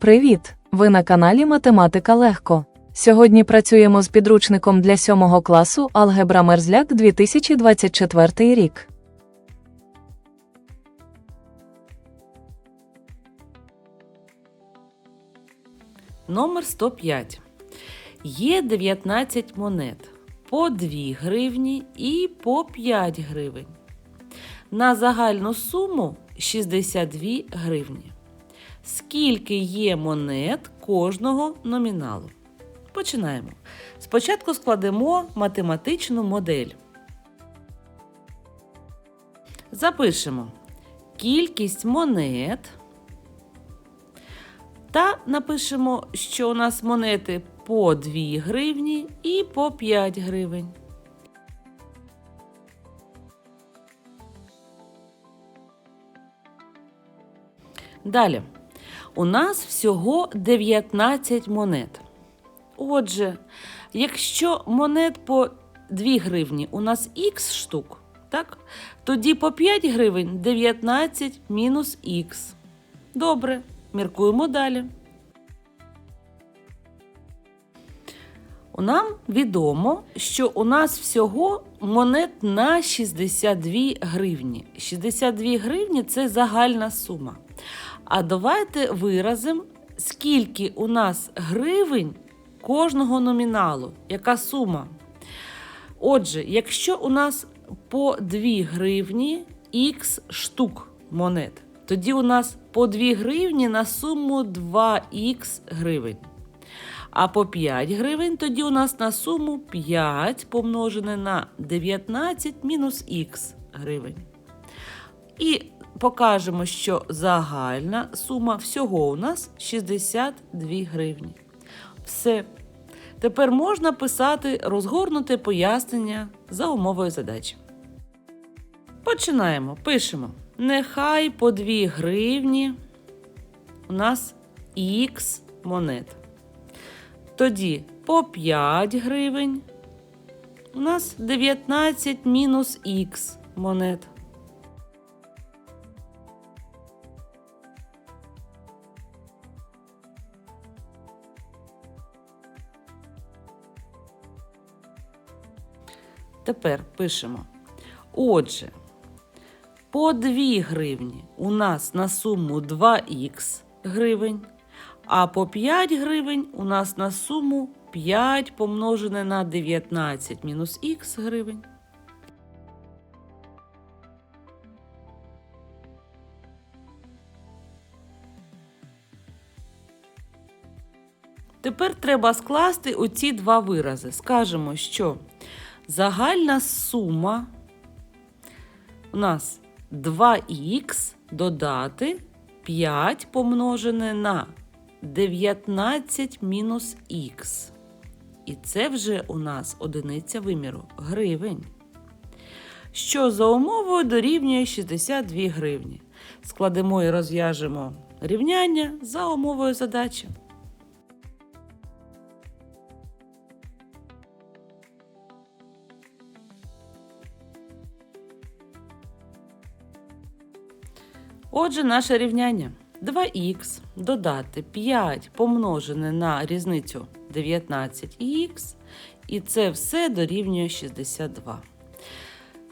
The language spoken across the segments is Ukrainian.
Привіт! Ви на каналі Математика Легко. Сьогодні працюємо з підручником для 7 класу Алгебра Мерзляк 2024 рік. Номер 105. Є 19 монет по 2 гривні і по 5 гривень. На загальну суму 62 гривні. Скільки є монет кожного номіналу? Починаємо. Спочатку складемо математичну модель. Запишемо кількість монет. Та напишемо, що у нас монети по 2 гривні і по 5 гривень. Далі. У нас всього 19 монет. Отже, якщо монет по 2 гривні у нас х штук, так? тоді по 5 гривень 19 мінус х. Добре, міркуємо далі. Нам відомо, що у нас всього монет на 62 гривні. 62 гривні це загальна сума. А давайте виразимо, скільки у нас гривень кожного номіналу, яка сума. Отже, якщо у нас по 2 гривні х штук монет, тоді у нас по 2 гривні на суму 2х гривень. А по 5 гривень тоді у нас на суму 5 помножене на 19 мінус х гривень. І покажемо, що загальна сума всього у нас 62 гривні. Все. Тепер можна писати розгорнуте пояснення за умовою задачі. Починаємо. Пишемо. Нехай по 2 гривні у нас х монет. Тоді по 5 гривень у нас 19 мінус х монет. Тепер пишемо. Отже, по 2 гривні у нас на суму 2х гривень, а по 5 гривень у нас на суму 5 помножене на 19 мінус х гривень. Тепер треба скласти оці два вирази. Скажемо, що загальна сума у нас 2х додати 5 помножене на 19 мінус х. І це вже у нас одиниця виміру гривень. Що за умовою дорівнює 62 гривні. Складемо і розв'яжемо рівняння за умовою задачі. Отже, наше рівняння 2х додати 5 помножене на різницю 19х, і це все дорівнює 62.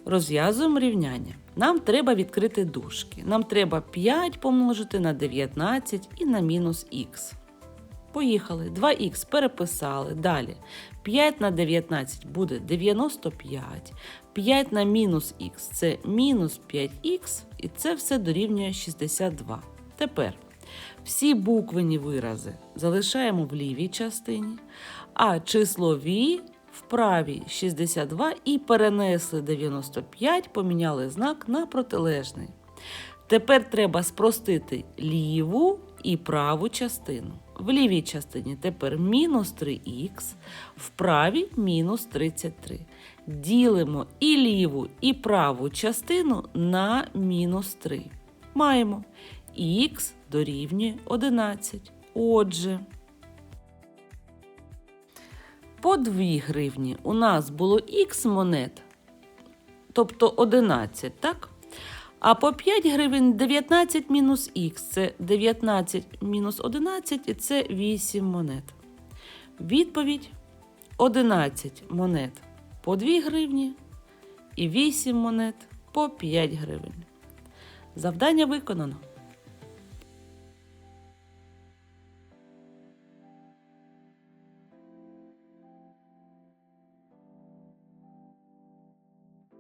Розв'язуємо рівняння. Нам треба відкрити дужки. Нам треба 5 помножити на 19 і на мінус х. Поїхали. 2х переписали. Далі 5 на 19 буде 95. 5 на мінус х це мінус 5х, і це все дорівнює 62. Тепер всі буквені вирази залишаємо в лівій частині, а числові в правій 62 і перенесли 95, поміняли знак на протилежний. Тепер треба спростити ліву і праву частину. В лівій частині тепер мінус 3х, в правій мінус 33. Ділимо і ліву, і праву частину на мінус 3. Маємо х дорівнює 11. Отже, по 2 гривні у нас було х монет, тобто 11, так? А по 5 гривень 19 мінус х це 19 мінус 11 і це 8 монет. Відповідь 11 монет по 2 гривні і 8 монет по 5 гривень. Завдання виконано.